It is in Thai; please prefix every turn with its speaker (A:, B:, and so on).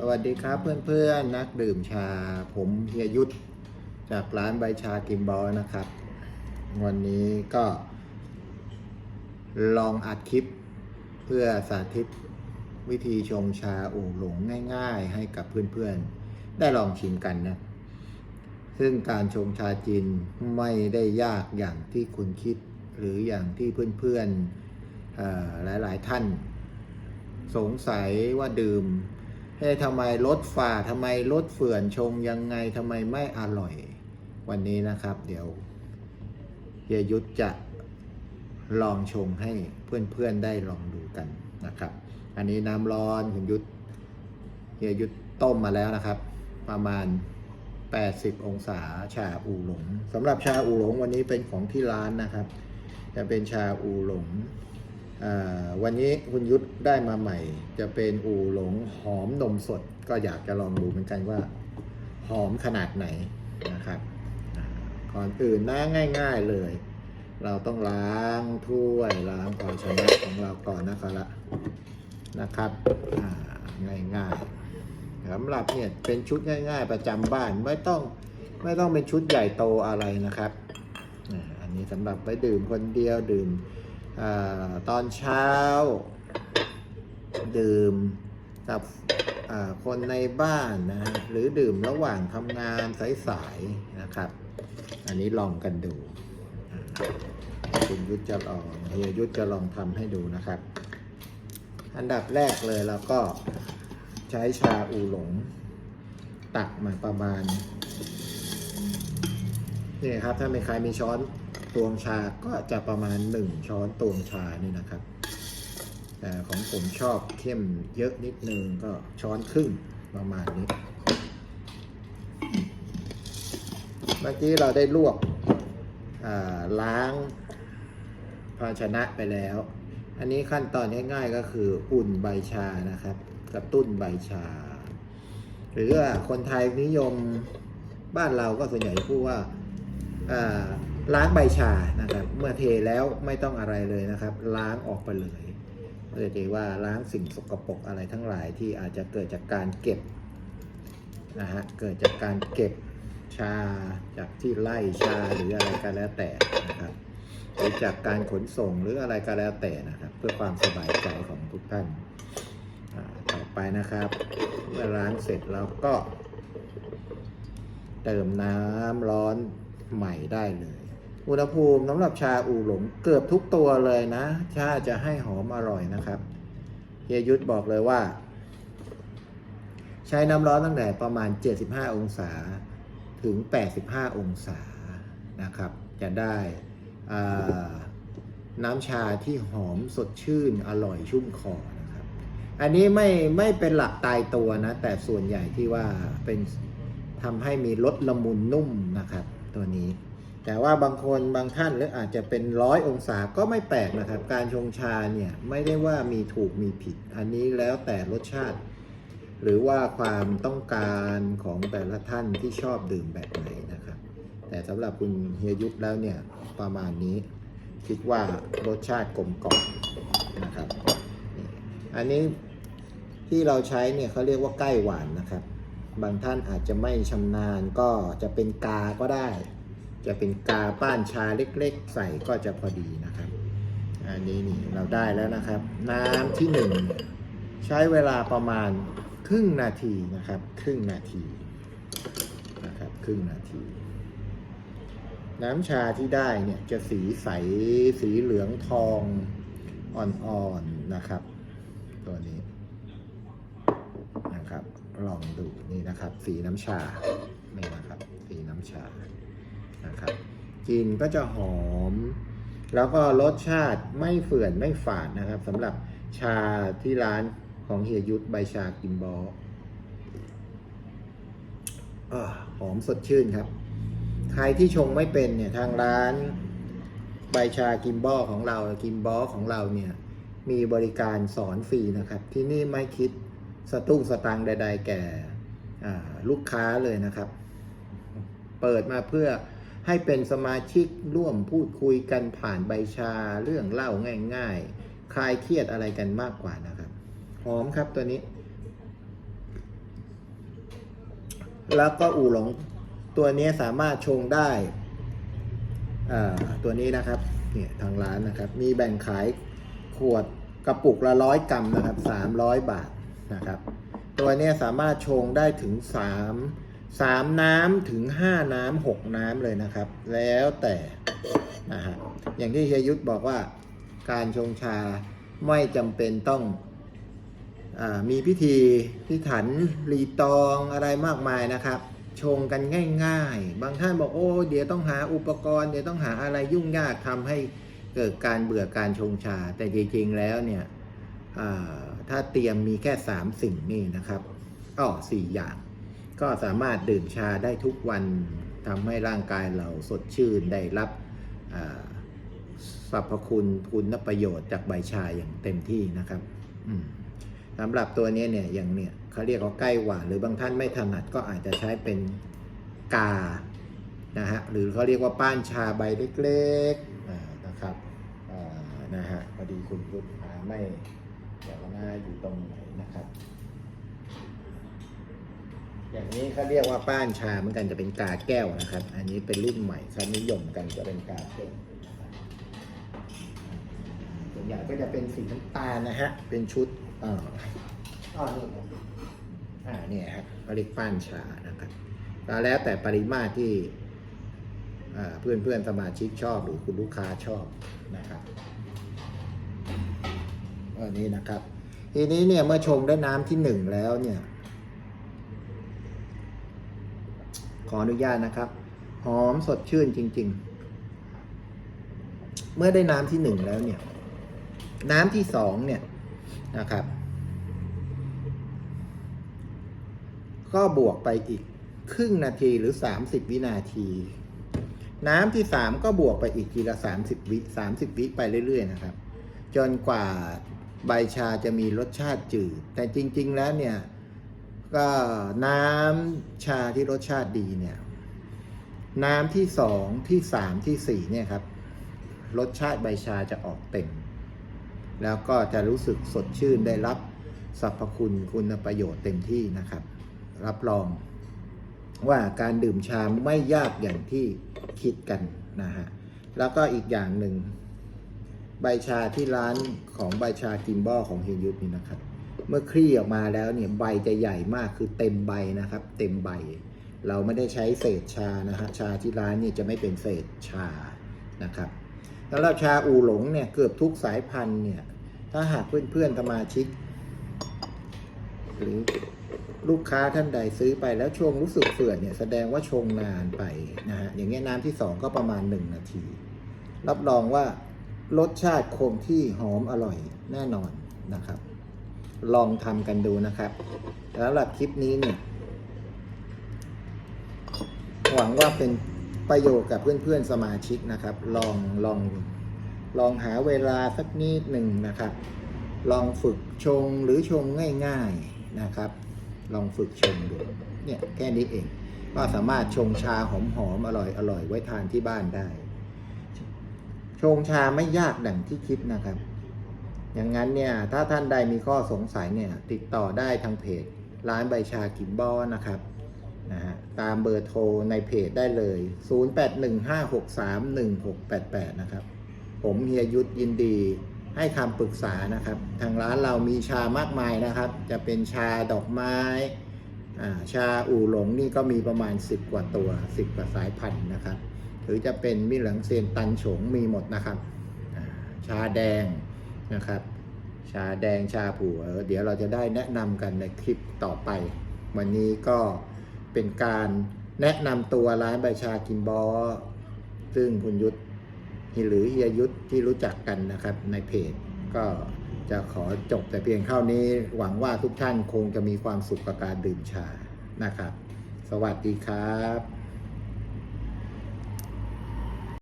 A: สวัสดีครับเพื่อนๆนักดื่มชา ผมเฮียยุทธจากร้านใบชากิมบอลนะครับ วันนี้ก็ ลองอัดคลิป เพื่อสาธิตวิธีชงชาโอ่งหลงง่ายๆ ให้กับเพื่อนๆ ได้ลองชิมกันนะ ซึ่งการชงชาจีนไม่ได้ยากอย่างที่คุณคิด หรืออย่างที่เพื่อนๆเอ่อหลายๆท่าน สงสัยว่าดื่ม เฮ้ยทำไมลดฝาทำไมลดเฟื่อนชงยังไงทำไมไม่อร่อย วันนี้นะครับ เดี๋ยวเฮียยุทธจะลองชงให้เพื่อนๆได้ลองดูกันนะครับ อันนี้น้ำร้อนคุณยุทธเฮียยุทธต้มมาแล้วนะครับ ประมาณ 80 องศาชาอูหลงสำหรับชาอูหลงวันนี้เป็นของที่ร้านนะครับ จะเป็นชาอูหลง วันนี้คุณยุทธได้มาใหม่ จะเป็นอูหลงหอมนมสดก็อยากจะลองดูเหมือนกันว่า หอมขนาดไหนนะครับก่อนอื่นนะง่าย ๆเลย เราต้องล้างถ้วยล้างภาชนะของเราก่อนนะครับละนะครับง่ายๆสำหรับเนี่ยเป็นชุดง่าย ๆ ประจำบ้านไม่ต้องไม่ต้องเป็นชุดใหญ่โตอะไรนะครับอันนี้สำหรับไว้ดื่มคนเดียวดื่ม ตอนเช้า ดื่มกับคนในบ้านนะฮะหรือดื่มระหว่างทำงานสายๆนะครับ อันนี้ลองกันดู คุณยุทธจะลองเฮียยุทธจะลองทำให้ดูนะครับ อันดับแรกเลยเราก็ใช้ชาอูหลง ตักมาประมาณนี่ครับถ้าไมีใครมีช้อน ตวงชาก็จะประมาณ 1 ช้อนตวงชานี่นะครับ แต่ของผมชอบเข้มเยอะนิดนึงก็ช้อนครึ่งประมาณนี้ เมื่อกี้เราได้ลวกล้างภาชนะไปแล้ว อันนี้ขั้นตอนง่ายๆก็คืออุ่นใบชานะครับ กระตุ้นใบชา หรือคนไทยนิยมบ้านเราก็ส่วนใหญ่พูดว่า ล้างใบชานะครับ เมื่อเทแล้วไม่ต้องอะไรเลยนะครับ ล้างออกไปเลยเราจะเรียกว่าล้างสิ่งสกปรกอะไรทั้งหลายที่อาจจะเกิดจากการเก็บนะฮะเกิดจากการเก็บชาจากที่ไล่ชาหรืออะไรก็แล้วแต่นะครับหรือจากการขนส่งหรืออะไรก็แล้วแต่นะครับ เพื่อความสบายใจของทุกท่านต่อไปนะครับเมื่อล้างเสร็จเราก็ เติมน้ำร้อนใหม่ได้เลย อุณหภูมิสำหรับชาอูหลงเกือบทุกตัวเลยนะ ชาจะให้หอมอร่อยนะครับเฮียยุทธบอกเลยว่า ใช้น้ำร้อนตั้งแต่ประมาณ 75 องศาถึง 85 องศานะครับ จะได้น้ำชาที่หอมสดชื่นอร่อยชุ่มคอนะครับ อันนี้ไม่ไม่เป็นหลักตายตัวนะ แต่ส่วนใหญ่ที่ว่าเป็นทำให้มีรสละมุนนุ่มนะครับ ตัวนี้ แต่ว่าบางคนบางท่านหรืออาจจะเป็นร้อยองศาก็ไม่แปลกนะครับ การชงชาเนี่ยไม่ได้ว่ามีถูกมีผิด อันนี้แล้วแต่รสชาติ หรือว่าความต้องการของแต่ละท่านที่ชอบดื่มแบบไหนนะครับ แต่สำหรับคุณเฮียยุทธแล้วเนี่ยประมาณนี้คิดว่ารสชาติกลมกล่อมนะครับ อันนี้ที่เราใช้เนี่ยเขาเรียกว่าใกล้หวานนะครับ บางท่านอาจจะไม่ชำนาญก็จะเป็นกาก็ได้ จะเป็นกาป้านชาเล็กๆ ใส่ก็จะพอดีนะครับ อันนี้นี่เราได้แล้วนะครับ น้ำที่หนึ่งใช้เวลาประมาณครึ่งนาทีนะครับ ครึ่งนาทีนะครับ ครึ่งนาที น้ำชาที่ได้เนี่ยจะสีใสสีเหลืองทองอ่อนๆนะครับ ตัวนี้นะครับ ลองดูนี่นะครับ สีน้ำชานี่นะครับ สีน้ำชา นะครับกลิ่นก็จะหอม แล้วก็รสชาติไม่เฝื่อนไม่ฝาดนะครับสำหรับชาที่ร้านของเฮียยุทธใบชากิมบอหอมสดชื่นครับ ใครที่ชงไม่เป็นเนี่ยทางร้านใบชากิมบอของเรากิมบอของเราเนี่ยมีบริการสอนฟรีนะครับ ที่นี่ไม่คิดสตุ้งสตังใด ๆ แก่ลูกค้าเลยนะครับ เปิดมาเพื่อ ให้เป็นสมาชิกร่วมพูดคุยกันผ่านใบชาเรื่องเล่าง่ายๆ คลายเครียดอะไรกันมากกว่านะครับ หอมครับตัวนี้ แล้วก็อู่หลงตัวนี้สามารถชงได้ตัวนี้นะครับเนี่ยทางร้านนะครับ มีแบ่งขายขวดกระปุกละร้อยกรัมนะครับสามร้อยบาทนะครับ ตัวนี้สามารถชงได้ถึงสาม สามน้ำถึงห้าน้ำหกน้ำเลยนะครับ แล้วแต่นะฮะอย่างที่เฮียยุทธบอกว่าการชงชาไม่จำเป็นต้องอมีพิธีพิถันรีตองอะไรมากมายนะครับ ชงกันง่าย ๆ บางท่านบอกโอ้เดี๋ยวต้องหาอุปกรณ์เดี๋ยวต้องหาอะไรยุ่งยากทำให้เกิดการเบื่อการชงชา แต่จริงๆแล้วเนี่ยถ้าเตรียมมีแค่ 3 สิ่งนี่นะครับอ้อสี่อย่าง ก็สามารถดื่มชาได้ทุกวันทำให้ร่างกายเราสดชื่นได้รับสรรพคุณคุณประโยชน์จากใบชาอย่างเต็มที่นะครับสำหรับตัวนี้เนี่ยอย่างเนี่ยเขาเรียกว่าใกล้หวานหรือบางท่านไม่ถนัดก็อาจจะใช้เป็นกานะฮะหรือเขาเรียกว่าป้านชาใบเล็กๆนะครับนะฮะพอดีคุณพุทธาไม่เดี๋ยวน้าอยู่ตรงไหนนะครับ อย่างนี้เขาเรียกว่าป้านชาเหมือนกันจะเป็นกาแก้วนะครับ อันนี้เป็นรุ่นใหม่เขานิยมกันจะเป็นกาแก้วนะครับส่วนใหญ่ก็จะเป็นสีน้ำตาลนะฮะ เป็นชุดอ่าอ่านี่อ่าเนี่ยฮะเขาเรียกป้านชานะครับก็แล้วแต่ปริมาตรที่เพื่อนเพื่อนสมาชิกชอบหรือคุณลูกค้าชอบนะครับอันนี้นะครับ ทีนี้เนี่ยเมื่อชงได้น้ำที่หนึ่งแล้วเนี่ย ขออนุญาตนะครับ หอมสดชื่นจริง ๆ เมื่อได้น้ำที่หนึ่งแล้วเนี่ย น้ำที่สองเนี่ยนะครับ ก็บวกไปอีกครึ่งนาทีหรือ30วินาที น้ำที่3ก็บวกไปอีกทีละ30วิ30วิไปเรื่อย ๆ นะครับ จนกว่าใบชาจะมีรสชาติจืด แต่จริง ๆ แล้วเนี่ย ก็น้ำชาที่รสชาติดีเนี่ย น้ำที่2ที่3ทีสี่เนี่ยครับ รสชาติใบชาจะออกเต็ม แล้วก็จะรู้สึกสดชื่นได้รับสรรพคุณคุณประโยชน์เต็มที่นะครับ รับรองว่าการดื่มชาไม่ยากอย่างที่คิดกันนะฮะ แล้วก็อีกอย่างหนึ่ง ใบชาที่ร้านของใบชากิมบอของเฮียยุทธนี่นะครับ เมื่อคลี่ออกมาแล้วเนี่ยใบจะใหญ่มากคือเต็มใบนะครับ เต็มใบ เราไม่ได้ใช้เศษชานะฮะชาที่ร้านนี่จะไม่เป็นเศษชานะครับสำหรับชาอูหลงเนี่ยเกือบทุกสายพันธุ์เนี่ยถ้าหากเพื่อนๆสมาชิก หรือลูกค้าท่านใดซื้อไปแล้วชงรู้สึกเฟื่อเนี่ยแสดงว่าชงนานไปนะฮะอย่างเงี้ยน้ำที่สองก็ประมาณหนึ่งนาที รับรองว่ารสชาติคงที่หอมอร่อยแน่นอนนะครับ ลองทำกันดูนะครับแล้วหรับคลิปนี้เนี่ยหวังว่าเป็นประโยชน์กับเพื่อนๆสมาชิกนะครับ ลองลองลองหาเวลาสักนิดหนึ่งนะครับ ลองฝึกชงหรือชงง่ายๆนะครับ ลองฝึกชงดูเนี่ยแค่นี้เองก็สามารถชงชาหอมๆอร่อยอร่อยไว้ทานที่บ้านได้ ชงชาไม่ยากดังที่คิดนะครับ อย่างนั้นเนี่ยถ้าท่านใดมีข้อสงสัยเนี่ยติดต่อได้ทางเพจ ร้านใบชากิมบอนะครับนะฮะตามเบอร์โทรในเพจได้เลย 0815631688 นะครับ ผมเฮียยุทธยินดีให้คำปรึกษานะครับ ทางร้านเรามีชามากมายนะครับ จะเป็นชาดอกไม้อ่าชาอู่หลงนี่ก็มีประมาณ 10 กว่าตัว 10 กว่าสายพันธุ์นะครับ หรือจะเป็นมิเหลังเซียนตันฉงมีหมดนะครับาชาแดง นะครับ ชาแดงชาผัว เดี๋ยวเราจะได้แนะนำกันในคลิปต่อไป วันนี้ก็เป็นการแนะนำตัวร้านใบชากินบอ ซึ่งคุณยุทธหรือเฮียยุทธที่รู้จักกันนะครับในเพจ ก็จะขอจบแต่เพียงเท่านี้ หวังว่าทุกท่านคงจะมีความสุขกับการดื่มชานะครับ สวัสดีครับ